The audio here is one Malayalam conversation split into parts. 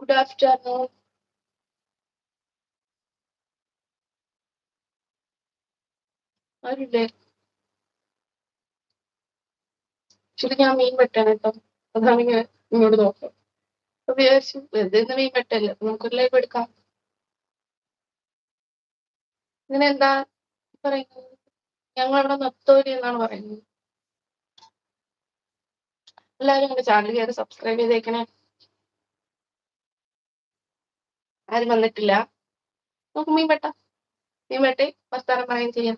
Good afternoon. ആരുല്ലേ ശരി ഞാൻ മീൻ വെട്ടാണ് കേട്ടോ. അതാണ് ഇങ്ങനെ ഇങ്ങോട്ട് നോക്കാം. അപ്പൊ വിചാരിച്ചു വെറുതെ ഇന്ന് മീൻ വെട്ടല്ലേ നമുക്കൊരു ലൈവ് എടുക്കാം. ഇങ്ങനെ എന്താ പറയുന്നത്? നത്തോലി എന്നാണ് പറയുന്നത്. എല്ലാവരും ചാനൽ കയറി സബ്സ്ക്രൈബ് ചെയ്തേക്കണേ. ആരും വന്നിട്ടില്ല. നമുക്ക് മീൻ വെട്ടാം മീൻ വെട്ടി വർത്താനം പറയുകയും ചെയ്യാം.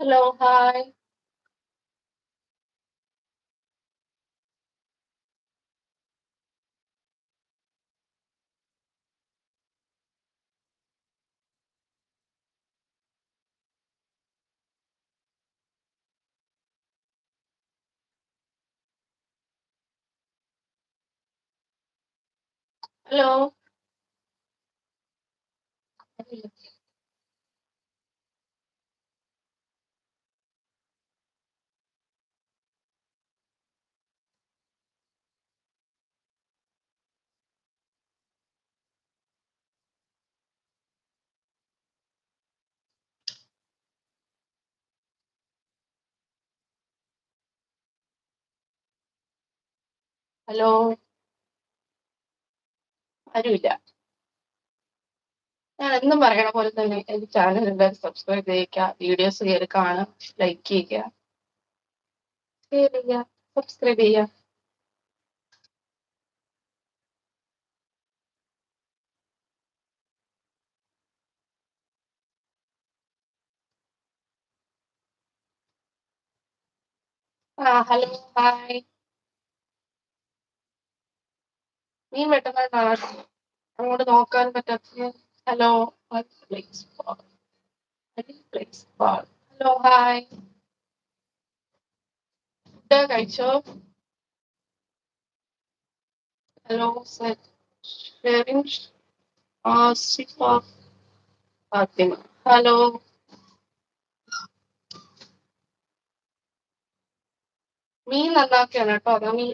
Hello hi hello hello? ആരുമില്ല. ഞാൻ എന്നും പറയണ പോലെ തന്നെ എന്റെ ചാനൽ എല്ലാവരും സബ്സ്ക്രൈബ് ചെയ്യുക വീഡിയോസ് കയറി കാണുക ലൈക്ക് ചെയ്യുക. ഷെയർ ചെയ്യുക സബ്സ്ക്രൈബ് ചെയ്യ ആ ഹലോ ഹായ് മീൻ പെട്ടെന്ന് കാണാം അങ്ങോട്ട് നോക്കാൻ പറ്റാത്ത ഹലോ ഹലോ ഹായ് ഫുഡ് കഴിച്ചോ? Hello Sherin of Fathima hello മീൻ നന്നാക്കിയാണ് കേട്ടോ. അതാ മീൻ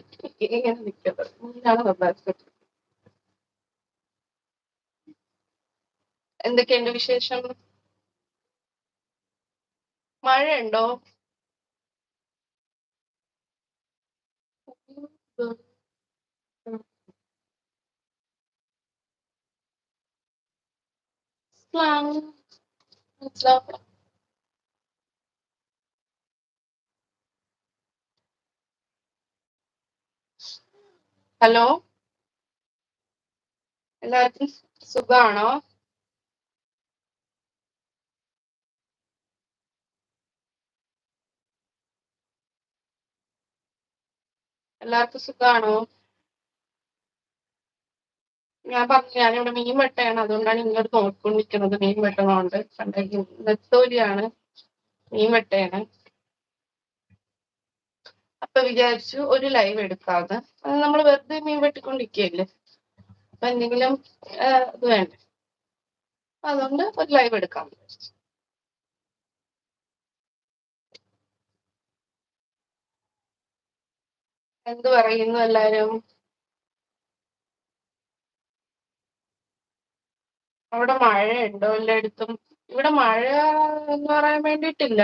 ഇങ്ങനെ നിൽക്കുന്നത്. മീനാണ് നന്നാക്കുന്നത്. എന്തൊക്കെയുണ്ട് വിശേഷം? മഴയുണ്ടോ? മനസ്സിലാവില്ല ഹലോ എല്ലാവർക്കും സുഖാണോ? എല്ലാവർക്കും സുഖാണോ? ഞാൻ പറഞ്ഞു ഞാനിവിടെ മീൻ വെട്ടയാണ്. അതുകൊണ്ടാണ് ഇങ്ങോട്ട് നോക്കിക്കൊണ്ടിരിക്കുന്നത്. മീൻ വെട്ടണോണ്ട്. കണ്ടെങ്കിൽ നെത്തോലിയാണ് മീൻ വെട്ടയാണ് അപ്പൊ വിചാരിച്ചു ഒരു ലൈവ് എടുക്കാതെ നമ്മൾ വെറുതെ മീൻ വെട്ടിക്കൊണ്ടിരിക്കുകയല്ലേ? അപ്പൊ എന്തെങ്കിലും ഇത് വേണ്ടേ. അതുകൊണ്ട് ഒരു ലൈവ് എടുക്കാം. വിചാരിച്ചു എന്ത് പറയുന്നു എല്ലാരും? അവിടെ മഴയുണ്ടോ എല്ലായിടത്തും? ഇവിടെ മഴ എന്ന് പറയാൻ വേണ്ടിയിട്ടില്ല.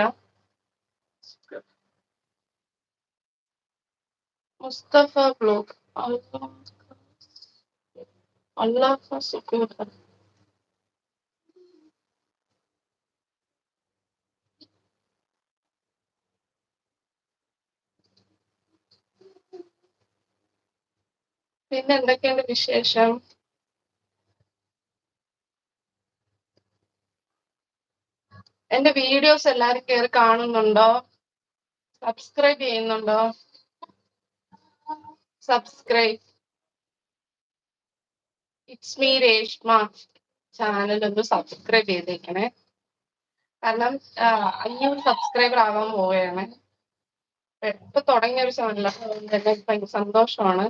മുസ്തഫ ബ്ലോഗ് അള്ളാഹ് സുക്കൂർ പിന്നെ എന്തൊക്കെയുണ്ട് വിശേഷം? എന്റെ വീഡിയോസ് എല്ലാരും കയറി കാണുന്നുണ്ടോ? സബ്സ്ക്രൈബ് ചെയ്യുന്നുണ്ടോ? Subscribe it's me Reshma channel ഒന്ന് സബ്സ്ക്രൈബ് ചെയ്തേക്കണേ. കാരണം അഞ്ഞൂറ് സബ്സ്ക്രൈബർ ആവാൻ പോവുകയാണ്. ഇപ്പൊ തുടങ്ങിയ ഒരു ചാനലാണ് അതുകൊണ്ട് തന്നെ ഭയങ്കര സന്തോഷമാണ്.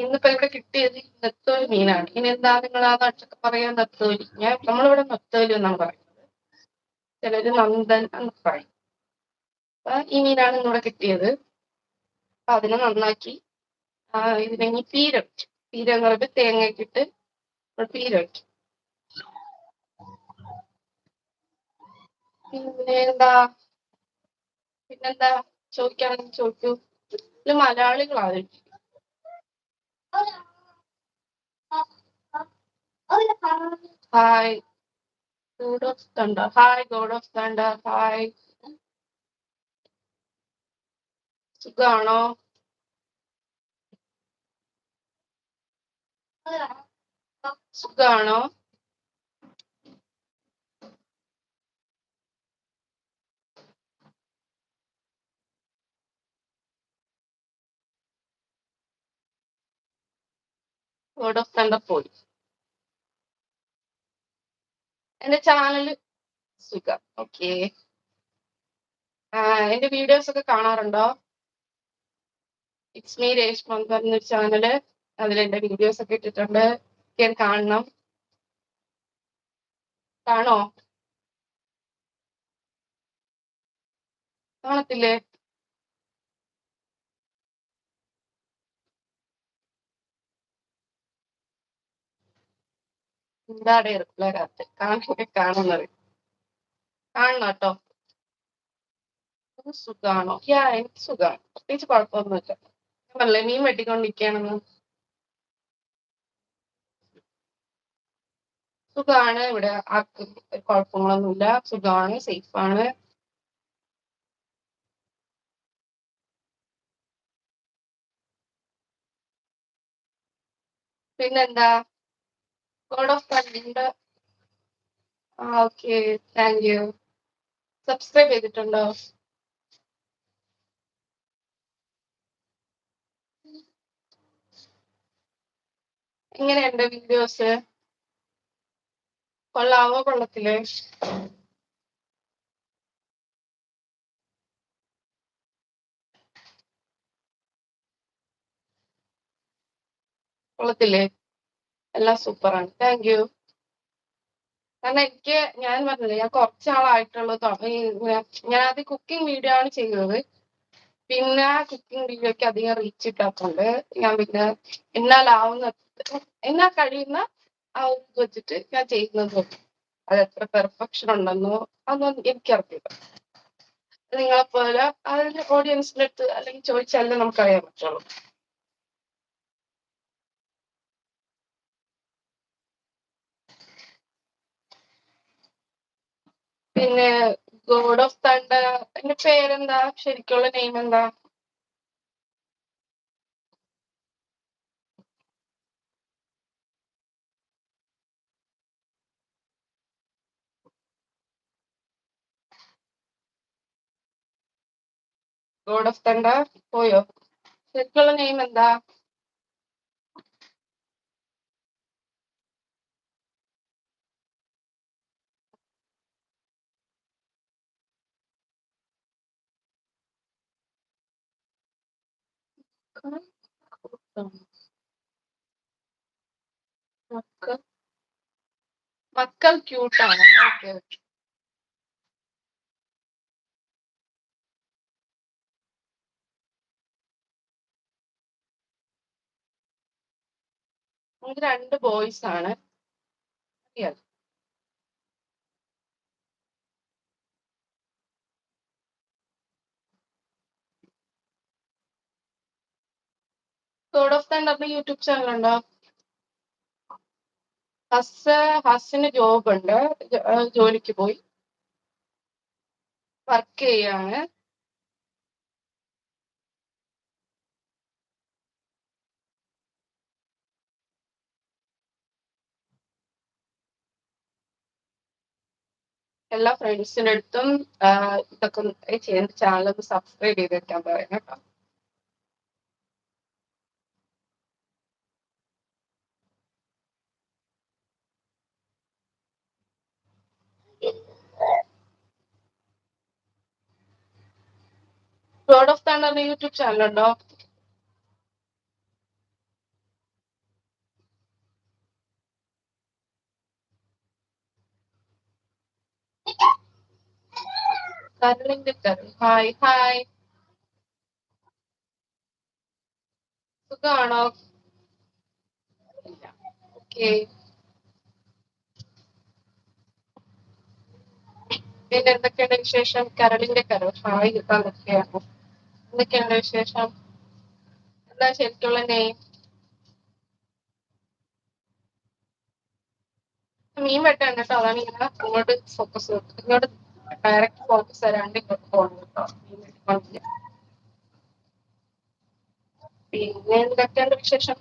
ഇന്നിപ്പോ ഇവിടെ കിട്ടിയത് നെത്തോലി മീനാണ്. ഇനി എന്താ നിങ്ങൾ ആ നാട്ടിലൊക്കെ പറയാൻ നെത്തോലി? ഞാൻ നമ്മളിവിടെ നെത്തോലി എന്നാണ് പറയുന്നത്. ചിലര് നന്ദൻ എന്ന് പറയും. അപ്പൊ ഈ മീനാണ് ഇന്നിവിടെ കിട്ടിയത്. അപ്പൊ അതിനെ നന്നാക്കി ഇതിനെ പീര വെച്ചു പീര പറയുമ്പോൾ തേങ്ങയൊക്കെ ഇട്ട് പീര പിന്നെ എന്താ പിന്നെന്താ? ചോദിക്കാണെങ്കിൽ ചോദിക്കൂ. ഇത് മലയാളികളാണ്. Hi god of thunder hi god of thunder hi സുഖാണോ? സുഖാണോ? ഗോഡ് ഓഫ് തണ്ടർ പോയി. എന്റെ ചാനൽ സുഖം. ഓക്കെ എന്റെ വീഡിയോസ് ഒക്കെ കാണാറുണ്ടോ? ഇറ്റ്സ് മീ രേഷ്മ എന്ന് പറഞ്ഞൊരു ചാനൽ അതിൽ എന്റെ വീഡിയോസ് ഒക്കെ ഇട്ടിട്ടുണ്ട്. ഞാൻ കാണണം. കാണോ? കാണത്തില്ലേ? എന്താണ് റിപ്ലൈ കാത്ത് കാണുക കാണുന്നത്. കാണണം സുഖാണോ? യാ എനിക്ക് സുഖാണ് പ്രത്യേകിച്ച് കുഴപ്പമൊന്നുമില്ല. പറഞ്ഞില്ലേ മീൻ വെട്ടിക്കൊണ്ടിരിക്കുകയാണെന്ന്. സുഖാണ് ഇവിടെ. ആർക്കും കുഴപ്പങ്ങളൊന്നുമില്ല. സുഖമാണ് സേഫാണ്. പിന്നെന്താ? ഗോഡ് ഓഫ് കണ്ടിണ്ട് ആ ഓക്കെ താങ്ക് യു സബ്സ്ക്രൈബ് ചെയ്തിട്ടുണ്ടോ? എങ്ങനെയുണ്ട് വീഡിയോസ് കൊള്ളാവോ കൊള്ളത്തില്ലേ കൊള്ളത്തില്ലേ? എല്ലാം സൂപ്പറാണ് താങ്ക് യു കാരണം എനിക്ക് ഞാൻ പറഞ്ഞില്ലേ ഞാൻ കുറച്ചാളായിട്ടുള്ളൂ. ഞാൻ ആദ്യം കുക്കിംഗ് വീഡിയോ ആണ് ചെയ്തത്. പിന്നെ കുക്കിംഗ് വീഡിയോക്ക് അധികം റീച്ച് കിട്ടാത്തതുകൊണ്ട് ഞാൻ പിന്നെ എന്നാലാവുന്ന എന്നാ കഴിയുന്ന ആ ഇത് വെച്ചിട്ട് ഞാൻ ചെയ്യുന്നത് അത് എത്ര പെർഫെക്ഷൻ ഉണ്ടെന്നോ അതൊന്നും എനിക്കറിയില്ല നിങ്ങളെപ്പോലെ അതിന്റെ ഓഡിയൻസിന്റെ അടുത്ത് അല്ലെങ്കിൽ ചോദിച്ചാലേ നമുക്കറിയാൻ പറ്റുള്ളൂ. പിന്നെ ഗോഡ് ഓഫ് തണ്ടർ എന്റെ പേരെന്താ? ശരിക്കുള്ള നെയിം എന്താ? ഗോഡ് ഓഫ് തണ്ടർ പോയോ? ശരിക്കുള്ള നെയിം എന്താ? മക്കൾ മക്കൾ ക്യൂട്ടാണ് ഓക്കെ ഓക്കെ നമുക്ക് രണ്ട് ബോയ്സ് ആണ്. Yes. Third of thunder YouTube channel ഉണ്ടോ? ഹസ് ഹസിന് ജോബ് ഉണ്ട്. ജോലിക്ക് പോയി. വർക്ക് ചെയ്യാണ്. എല്ലാ ഫ്രണ്ട്സിന്റെ അടുത്തും ഇതൊക്കെ ചെയ്യുന്ന ചാനലൊക്കെ സബ്സ്ക്രൈബ് ചെയ്ത് വെക്കാൻ പറയുന്നു കേട്ടോ. ഗോഡ് ഓഫ് തണ്ടറിന്റെ യൂട്യൂബ് ചാനലുണ്ടോ കരളിന്റെ കരൾ ഹായ് ഹായ് സുഖമാണോ ഓക്കെ പിന്നെ എന്തൊക്കെയാണ് വിശേഷം? കരളിന്റെ കരൾ. ഹായ് എന്തൊക്കെയാണ് എന്തൊക്കെയുണ്ട് വിശേഷം? എന്താ ശരിക്കുള്ള നെയിം മീൻ വെട്ടാണ് കേട്ടോ. അതാണ് ഇങ്ങനെ അങ്ങോട്ട് ഫോക്കസ് ഇങ്ങോട്ട് ഡയറക്റ്റ് ഫോക്കസ് തരാണ്ട് ഇങ്ങോട്ട് പോകണം കേട്ടോ. മീൻ വെട്ടിക്കൊണ്ടിരിക്കുക പിന്നെ എന്തൊക്കെയുണ്ട് വിശേഷം?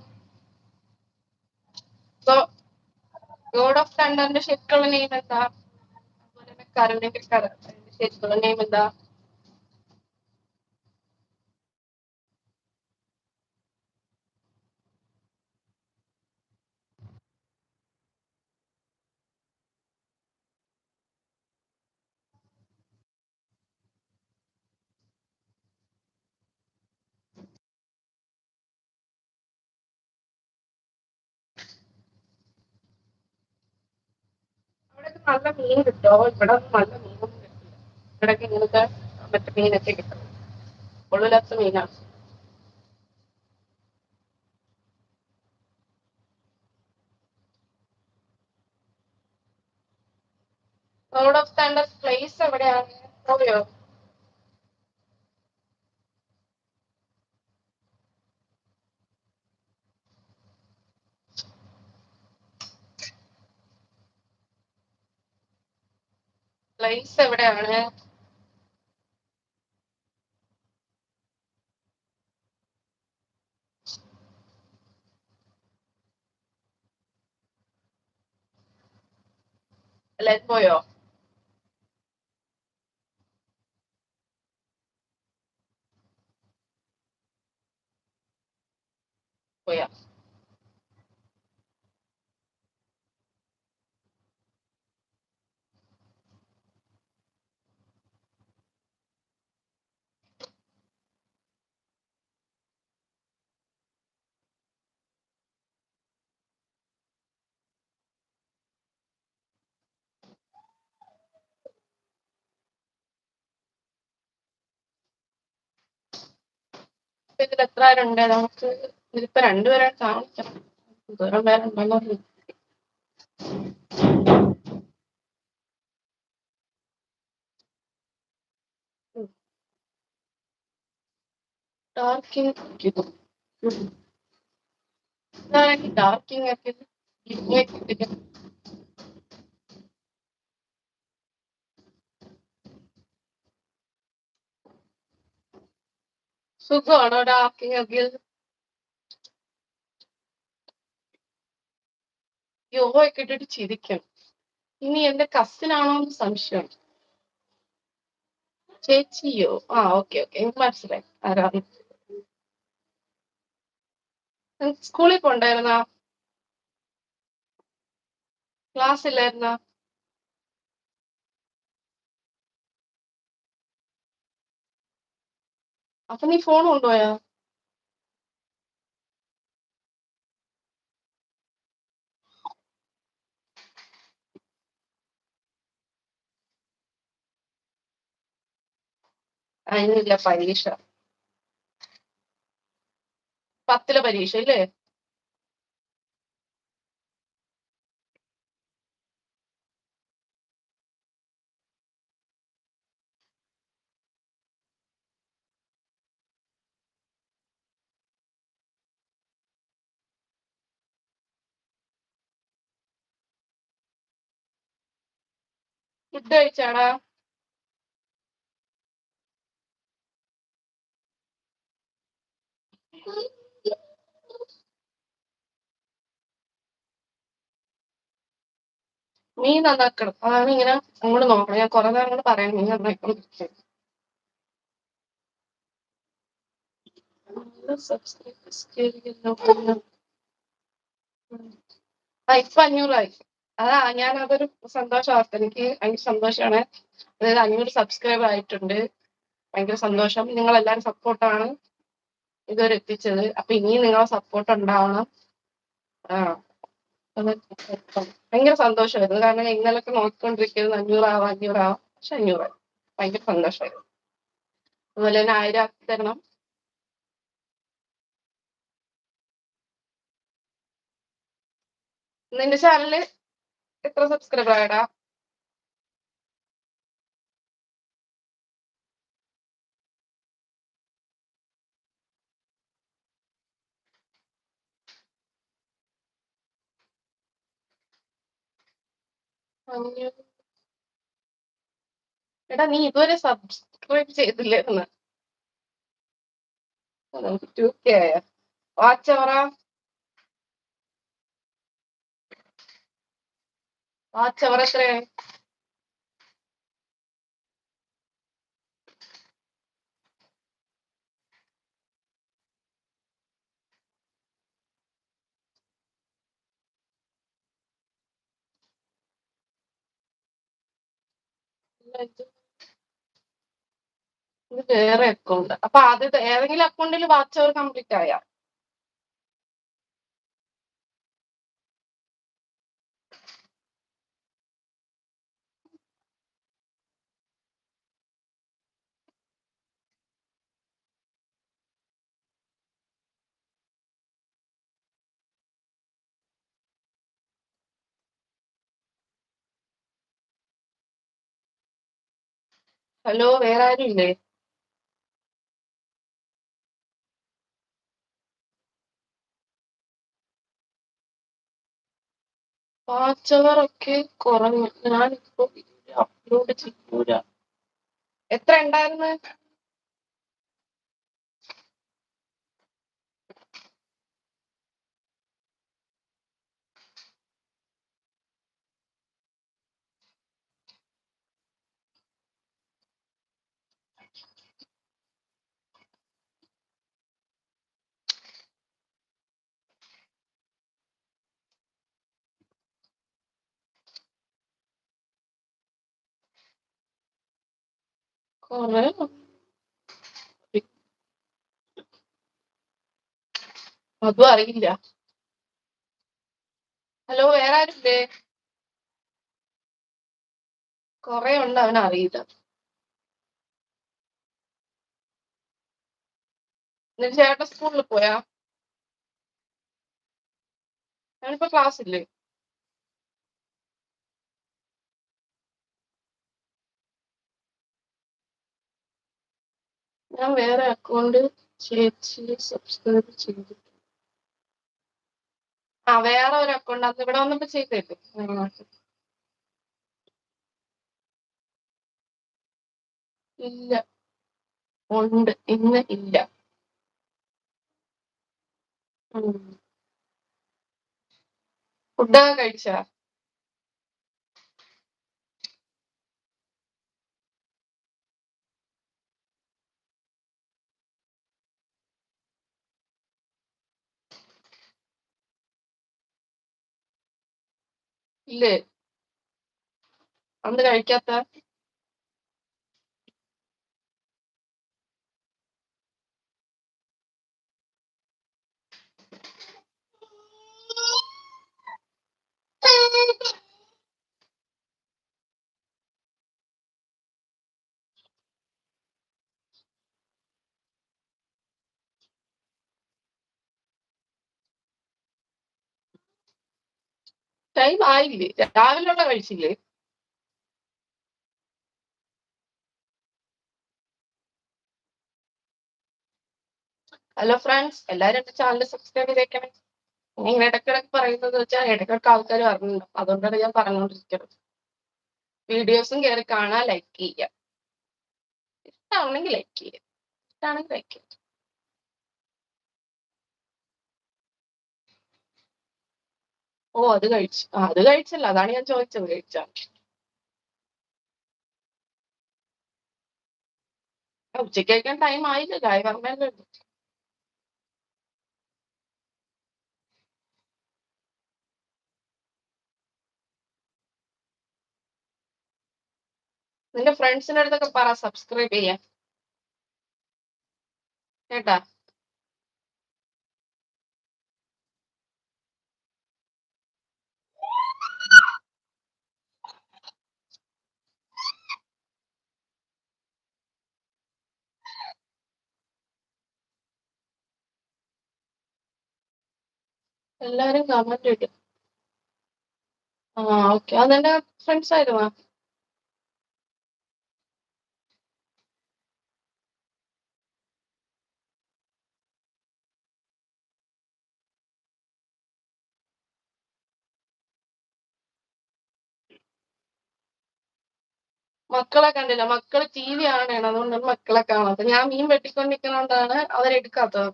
ഗോഡ് ഓഫ് തണ്ടറിന്റെ ശരിക്കുള്ള നെയിം എന്താ? അതുപോലെ തന്നെ കരുണയുടെ കരൾ അതിന്റെ ശരിക്കുള്ള നെയിം എന്താ അവിടെ നല്ല മീൻ കിട്ടുമോ ഇവിടെ നല്ല മീനൊന്നും കിട്ടില്ല ഇവിടെയൊക്കെ ഇങ്ങനത്തെ മറ്റു മീനൊക്കെ കിട്ടും. കൊള്ളില്ലാത്ത മീനാണ്. ഗോഡ് ഓഫ് സ്റ്റാൻഡേർഡ് പ്ലേസ് എവിടെയാണ്? പോയോ? പ്ലേസ് എവിടെയാണ് എല്ലാരും പോയോ പോയാ ഇതിൽ എത്ര പേരുണ്ട് നമുക്ക് ഇതിപ്പോ രണ്ടുപേരെ കാണിക്കണം ദൂരം പേരെ ഡാർക്കിംഗ് ഡാർക്കിങ് ഒക്കെ കിട്ടില്ല സുഖമാണോ ഡാർക്കിങ് ഒക്കെ യോഗ ഒക്കെ ഇട്ടിട്ട് ചിരിക്കണം ഇനി എന്റെ കസിനാണോ എന്ന് സംശയം. ചേച്ചിയോ? ആ ഓക്കെ ഓക്കെ എനിക്ക് മനസ്സിലായി. ആരാണ്? സ്കൂളിൽ പോണ്ടായിരുന്നാ? ക്ലാസ് ഇല്ലായിരുന്നാ അപ്പൊ നീ ഫോൺ കൊണ്ടുപോയാ? അതിനില്ല പരീക്ഷ. പത്തിലെ പരീക്ഷ ഇല്ലേ? ഫുഡ് കഴിച്ചാടാ. മീൻ നന്നാക്കണം. അതാണ് ഇങ്ങനെ അങ്ങോട്ട് നോക്കണം. ഞാൻ കുറെ നേരം കൊണ്ട് പറയാം. മീൻ നന്നാക്കണം ഇപ്പൊ അഞ്ഞൂറായി അതാ ഞാൻ അതൊരു സന്തോഷ വാർത്ത. എനിക്ക് ഭയങ്കര സന്തോഷമാണ് അതായത് അഞ്ഞൂറ് സബ്സ്ക്രൈബർ ആയിട്ടുണ്ട്. ഭയങ്കര സന്തോഷം. നിങ്ങൾ എല്ലാവരും സപ്പോർട്ടാണ് ഇതുവരെ എത്തിച്ചത്. അപ്പൊ ഇനിയും നിങ്ങളെ സപ്പോർട്ട് ഉണ്ടാവണം. ഭയങ്കര സന്തോഷമായിരുന്നു. കാരണം ഇന്നലൊക്കെ നോക്കിക്കൊണ്ടിരിക്കുന്നത് അഞ്ഞൂറാവാം അഞ്ഞൂറാവാം. പക്ഷെ അഞ്ഞൂറായി. ഭയങ്കര സന്തോഷമായിരുന്നു. അതുപോലെ തന്നെ ആയിരം ആക്കി തരണം. നിന്റെ ചാനലിൽ എത്ര സബ്സ്ക്രൈബർ ആയടാ എടാ നീ ഇതുവരെ സബ്സ്ക്രൈബ് ചെയ്തില്ലായിരുന്നു നമുക്ക് ടു കെ ആയ വാച്ച് എത്രയായി ഇത് ഇത് വേറെ അക്കൗണ്ട് അപ്പൊ ആദ്യത്തെ ഏതെങ്കിലും അക്കൗണ്ടിൽ വാച്ച് അവർ കംപ്ലീറ്റ് ആയ? ഹലോ വേറെ ആരും ഇല്ലേ വാച്ചവറൊക്കെ കുറഞ്ഞു. ഞാനിപ്പോ അപ്ലോഡ് ചെയ്യൂല. എത്ര ഉണ്ടായിരുന്നു? അതും അറിയില്ല. ഹലോ വേറെ ആരുണ്ടേ കൊറേ ഉണ്ട് അവൻ അറിയില്ല. എന്നിട്ട് ചേട്ടൻ സ്കൂളിൽ പോയാ? ഞാനിപ്പോ ക്ലാസ് ഇല്ലേ? ഞാൻ വേറെ അക്കൗണ്ട് ചേച്ചി സബ്സ്ക്രൈബ് ചെയ്തു ആ വേറെ ഒരു അക്കൗണ്ട് അന്ന് ഇവിടെ വന്നപ്പോ ചെയ്തില്ലേ ഇല്ല. ഉണ്ട്. ഇന്ന് ഇല്ല. ഫുഡൊക്കെ കഴിച്ചാ? ഇല്ലേ? അന്ന് കഴിക്കാത്ത? ടൈം ആയില്ലേ? രാവിലെ ഉള്ള കഴിച്ചില്ലേ? ഹലോ ഫ്രണ്ട്സ് എല്ലാവരും എന്റെ ചാനൽ സബ്സ്ക്രൈബ് ചെയ്തേക്കണേ. ഇങ്ങനെ ഇടയ്ക്കിടയ്ക്ക് പറയുന്നത് വെച്ചാൽ ഇടയ്ക്കിടയ്ക്ക് ആൾക്കാർ അറിഞ്ഞു അതുകൊണ്ടാണ് ഞാൻ പറഞ്ഞുകൊണ്ടിരിക്കുന്നത്. വീഡിയോസും കയറി കാണാൻ ലൈക്ക് ചെയ്യാം ഇഷ്ടമാണെങ്കിൽ ലൈക്ക് ചെയ്യാം ഇഷ്ടമാണെങ്കിൽ ലൈക്ക് ചെയ്യുക. ഓ അത് കഴിച്ചു. അത് കഴിച്ചല്ല. അതാണ് ഞാൻ ചോദിച്ചത്. കഴിച്ച? ഉച്ചയ്ക്ക് കഴിക്കാൻ ടൈം ആയില്ല. ചായ പറഞ്ഞല്ലോ നിന്റെ ഫ്രണ്ട്സിന്റെ അടുത്തൊക്കെ പറ. സബ്സ്ക്രൈബ് ചെയ്യാൻ. കേട്ടാ? എല്ലാരും കമന്റ് ഇട്ടു ആ ഓക്കെ അതെന്റെ ഫ്രണ്ട്സ് ആയിരുന്നു മക്കളെ കണ്ടില്ല. മക്കൾ ടി വി ആണ് അതുകൊണ്ടാണ് മക്കളെ കാണാത്തത്. ഞാൻ മീൻ വെട്ടിക്കൊണ്ടിരിക്കുന്നതുകൊണ്ടാണ് അവരെടുക്കാത്തത്.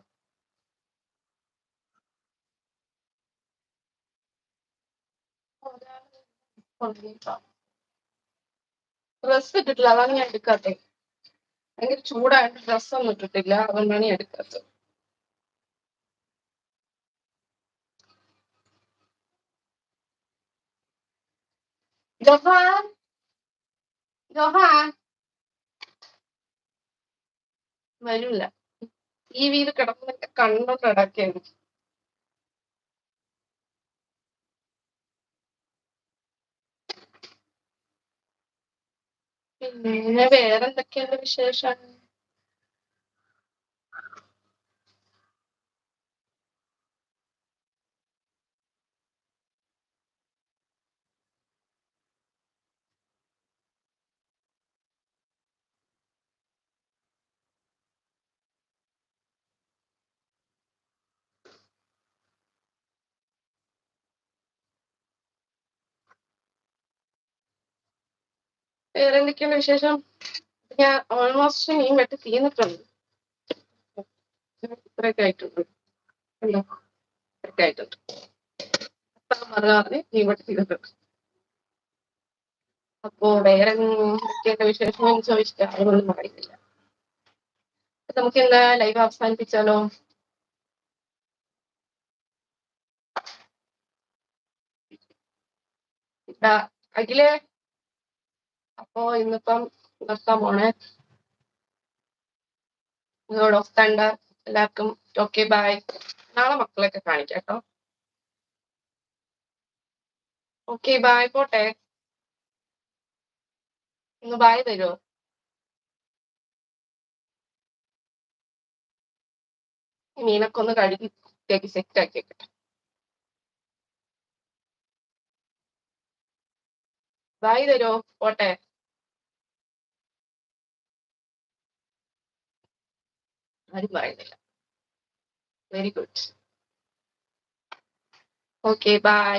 ഡ്രസ് ഇട്ടിട്ടില്ല അതാണ് ഞാൻ എടുക്കാത്തത് ഭയങ്കര ചൂടായിട്ട് ഡ്രസ്സൊന്നും ഇട്ടിട്ടില്ല അതുകൊണ്ടാണ് ഞാൻ എടുക്കാത്തത് വരില്ല ഈ വരൂല. ടി വിയിൽ കിടന്നൊക്കെ കണ്ടോണ്ട് കിടക്കാണ് പിന്നെ വേറെന്തൊക്കെയുണ്ട് വിശേഷം വേറെന്തൊക്കെയുണ്ട് വിശേഷം? ഞാൻ ഓൾമോസ്റ്റ് മീൻ വെട്ടി തീർന്നിട്ടുണ്ട്. ഇത്രയൊക്കെ ആയിട്ടുണ്ട് ഉണ്ടോ? ഇത്രയൊക്കെ ആയിട്ടുണ്ട്. മറുകാറിന് മീൻ വെട്ടി തീർന്നിട്ടുണ്ട് അപ്പോ വേറെ എന്തൊക്കെയുണ്ട് വിശേഷം ചോദിച്ചിട്ട് ആളുകളൊന്നും അറിയില്ല നമുക്ക് എന്താ ലൈവ് അവസാനിപ്പിച്ചാലോ? അഖിലേ? അപ്പോ ഇന്നിപ്പം നിർത്താൻ പോണേ. ഓഫ് ഒത്തണ്ട എല്ലാവർക്കും ഓക്കെ ബൈ നാളെ മക്കളെയൊക്കെ കാണിക്കാം കേട്ടോ ഓക്കെ ബൈ പോട്ടെ. ഒന്ന് ബൈ തരുമോ മീനൊക്കെ ഒന്ന് കഴുകി സെറ്റ് ആക്കി വെക്കട്ടെ. ബൈ തരുമോ പോട്ടെ. ആരും പറയുന്നില്ല വെരി ഗുഡ് ഓക്കെ ബൈ